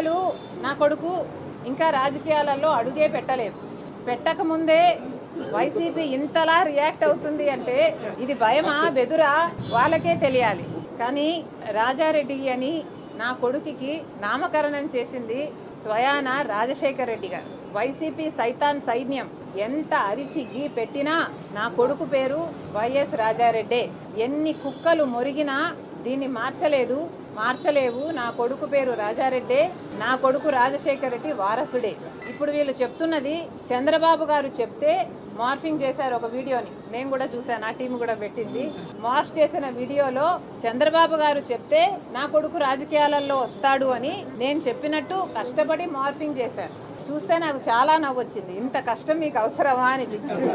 అసలు నా కొడుకు ఇంకా రాజకీయాలలో అడుగే పెట్టలేదు. పెట్టకముందే వైసీపీ ఇంతలా రియాక్ట్ అవుతుంది అంటే ఇది భయమా బెదురా? వాళ్ళకే తెలియాలి. కానీ రాజారెడ్డి అని నా కొడుకుకి నామకరణం చేసింది స్వయాన రాజశేఖర రెడ్డి గారు. వైసీపీ సైతాన్ సైన్యం ఎంత అరిచి గీ పెట్టినా నా కొడుకు పేరు వైఎస్ రాజారెడ్డే. ఎన్ని కుక్కలు మొరిగినా దీన్ని మార్చలేదు. మార్చలేవు. నా కొడుకు పేరు రాజారెడ్డే. నా కొడుకు రాజశేఖర రెడ్డి వారసుడే. ఇప్పుడు వీళ్ళు చెప్తున్నది చంద్రబాబు గారు చెప్తే మార్ఫింగ్ చేశారు ఒక వీడియోని. నేను కూడా చూశాను ఆ టీం కూడా పెట్టింది. మార్ఫ్ చేసిన వీడియోలో చంద్రబాబు గారు చెప్తే నా కొడుకు రాజకీయాలలో వస్తాడు అని నేను చెప్పినట్టు కష్టపడి మార్ఫింగ్ చేశారు. చూస్తే నాకు చాలా నవ్వొచ్చింది. ఇంత కష్టం మీకు అవసరమా అనిపించింది.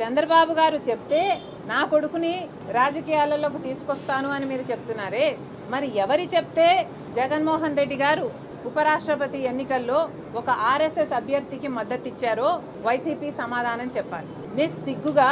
చంద్రబాబు గారు చెప్తే నా కొడుకుని రాజకీయాలలోకి తీసుకొస్తాను అని మీరు చెప్తున్నారే. మరి ఎవరి చెప్తే జగన్మోహన్ రెడ్డి గారు ఉపరాష్ట్రపతి ఎన్నికల్లో ఒక ఆర్ఎస్ఎస్ అభ్యర్థికి మద్దతు ఇచ్చారో వైసీపీ సమాధానం చెప్పాలి. నిస్సిగ్గుగా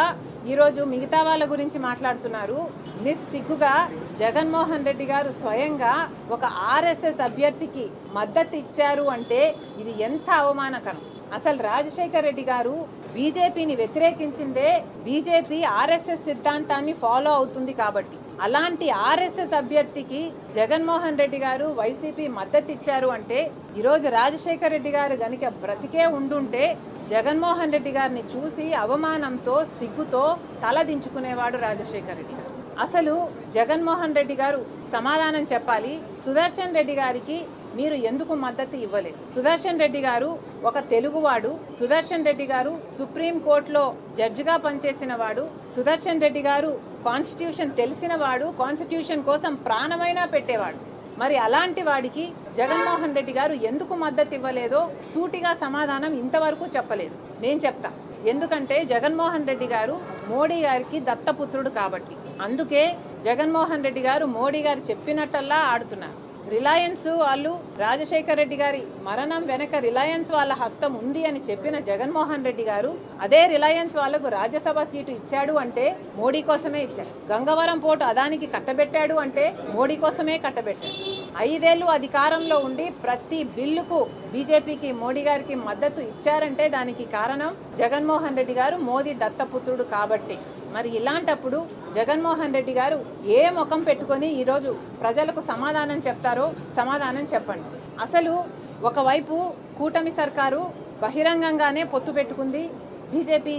ఈరోజు మిగతా వాళ్ళ గురించి మాట్లాడుతున్నారు. నిస్సిగ్గుగా జగన్మోహన్ రెడ్డి గారు స్వయంగా ఒక ఆర్ఎస్ఎస్ అభ్యర్థికి మద్దతు ఇచ్చారు అంటే ఇది ఎంత అవమానకరం. అసలు రాజశేఖర్ రెడ్డి గారు బీజేపీని వ్యతిరేకించిందే బీజేపీ ఆర్ఎస్ఎస్ సిద్ధాంతాన్ని ఫాలో అవుతుంది కాబట్టి. అలాంటి ఆర్ఎస్ఎస్ అభ్యర్థికి జగన్మోహన్ రెడ్డి గారు వైసీపీ మద్దతు ఇచ్చారు అంటే ఈరోజు రాజశేఖర్ రెడ్డి గారు గనుక బ్రతికే ఉండుంటే జగన్మోహన్ రెడ్డి గారిని చూసి అవమానంతో సిగ్గుతో తలదించుకునేవాడు రాజశేఖర రాజశేఖర్ రెడ్డి గారు. అసలు జగన్మోహన్ రెడ్డి గారు సమాధానం చెప్పాలి. సుదర్శన్ రెడ్డి గారికి మీరు ఎందుకు మద్దతు ఇవ్వలేదు? సుదర్శన్ రెడ్డి గారు ఒక తెలుగువాడు. సుదర్శన్ రెడ్డి గారు సుప్రీంకోర్టులో జడ్జిగా పనిచేసిన వాడు. సుదర్శన్ రెడ్డి గారు కాన్స్టిట్యూషన్ తెలిసిన వాడు కాన్స్టిట్యూషన్ కోసం ప్రాణమైనా పెట్టేవాడు. మరి అలాంటి వాడికి జగన్మోహన్ రెడ్డి గారు ఎందుకు మద్దతు ఇవ్వలేదో సూటిగా సమాధానం ఇంతవరకు చెప్పలేదు. నేను చెప్తా. ఎందుకంటే జగన్మోహన్ రెడ్డి గారు మోడీ గారికి దత్తపుత్రుడు కాబట్టి. అందుకే జగన్మోహన్ రెడ్డి గారు మోడీ గారు చెప్పినట్టల్లా ఆడుతున్నారు. రిలయన్స్ వాళ్ళు రాజశేఖర్ రెడ్డి గారి మరణం వెనక రిలయన్స్ వాళ్ళ హస్తం ఉంది అని చెప్పిన జగన్మోహన్ రెడ్డి గారు అదే రిలయన్స్ వాళ్ళకు రాజ్యసభ సీటు ఇచ్చాడు అంటే మోడీ కోసమే ఇచ్చాడు గంగవరం పోటు అదానికి కట్టబెట్టాడు అంటే మోడీ కోసమే కట్టబెట్టాడు ఐదేళ్ళు అధికారంలో ఉండి ప్రతి బిల్లుకు బీజేపీకి మోడీ గారికి మద్దతు ఇచ్చారంటే దానికి కారణం జగన్మోహన్ రెడ్డి గారు మోదీ దత్తపుత్రుడు కాబట్టి. మరి ఇలాంటప్పుడు జగన్మోహన్ రెడ్డి గారు ఏ ముఖం పెట్టుకొని ఈరోజు ప్రజలకు సమాధానం చెప్తారో సమాధానం చెప్పండి. అసలు ఒకవైపు కూటమి సర్కారు బహిరంగంగానే పొత్తు పెట్టుకుంది బీజేపీ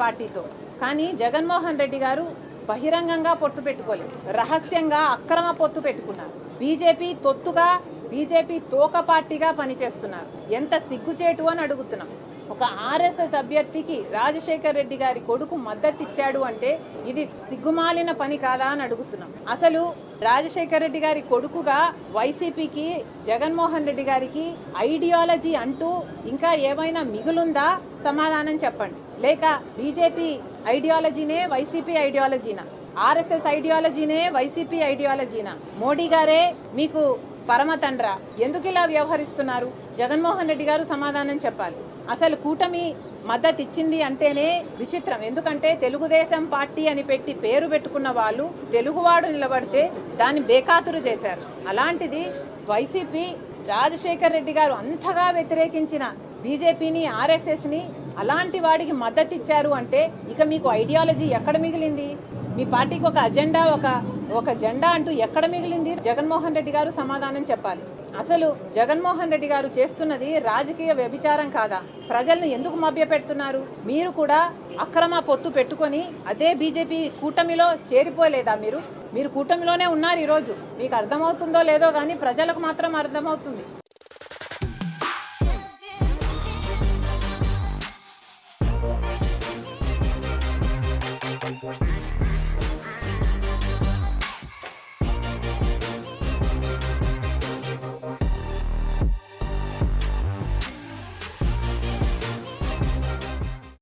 పార్టీతో. కానీ జగన్మోహన్ రెడ్డి గారు బహిరంగంగా పొత్తు పెట్టుకోలేదు. రహస్యంగా అక్రమ పొత్తు పెట్టుకున్నారు. బీజేపీ తొత్తుగా బీజేపీ తోక పార్టీగా పనిచేస్తున్నారు. ఎంత సిగ్గుచేటు అని అడుగుతున్నాం. ఒక ఆర్ఎస్ఎస్ అభ్యర్థికి రాజశేఖర్ రెడ్డి గారి కొడుకు మద్దతు ఇచ్చాడు అంటే ఇది సిగ్గుమాలిన పని కాదా అని అడుగుతున్నాం. అసలు రాజశేఖర్ రెడ్డి గారి కొడుకుగా వైసీపీకి జగన్మోహన్ రెడ్డి గారికి ఐడియాలజీ అంటూ ఇంకా ఏమైనా మిగులుందా? సమాధానం చెప్పండి. లేక బీజేపీ ఐడియాలజీనే వైసీపీ ఐడియాలజీనా? ఆర్ఎస్ఎస్ ఐడియాలజీనే వైసీపీ ఐడియాలజీనా? మోడీ గారే మీకు పరమతండ్ర ఎందుకు ఇలా వ్యవహరిస్తున్నారు? జగన్మోహన్ రెడ్డి గారు సమాధానం చెప్పాలి. అసలు కూటమి మద్దతు ఇచ్చింది అంటేనే విచిత్రం. ఎందుకంటే తెలుగుదేశం పార్టీ అని పెట్టి పేరు పెట్టుకున్న వాళ్ళు తెలుగువాడు నిలబడితే దాన్ని బేఖాతురు చేశారు. అలాంటిది వైసీపీ రాజశేఖర్ రెడ్డి గారు అంతగా వ్యతిరేకించిన బీజేపీని ఆర్ఎస్ఎస్ని అలాంటి వాడికి మద్దతు ఇచ్చారు అంటే ఇక మీకు ఐడియాలజీ ఎక్కడ మిగిలింది? మీ పార్టీకి ఒక అజెండా ఒక ఒక జెండా అంటూ ఎక్కడ మిగిలింది? జగన్మోహన్ రెడ్డి గారు సమాధానం చెప్పాలి. అసలు జగన్మోహన్ రెడ్డి గారు చేస్తున్నది రాజకీయ వ్యభిచారం కాదా? ప్రజలను ఎందుకు మభ్యపెడుతున్నారు? మీరు కూడా అక్రమ పొత్తు పెట్టుకొని అదే బీజేపీ కూటమిలో చేరిపోలేదా మీరు? మీరు కూటమిలోనే ఉన్నారు ఈరోజు. మీకు అర్థమవుతుందో లేదో కానీ ప్రజలకు మాత్రం అర్థమవుతుంది.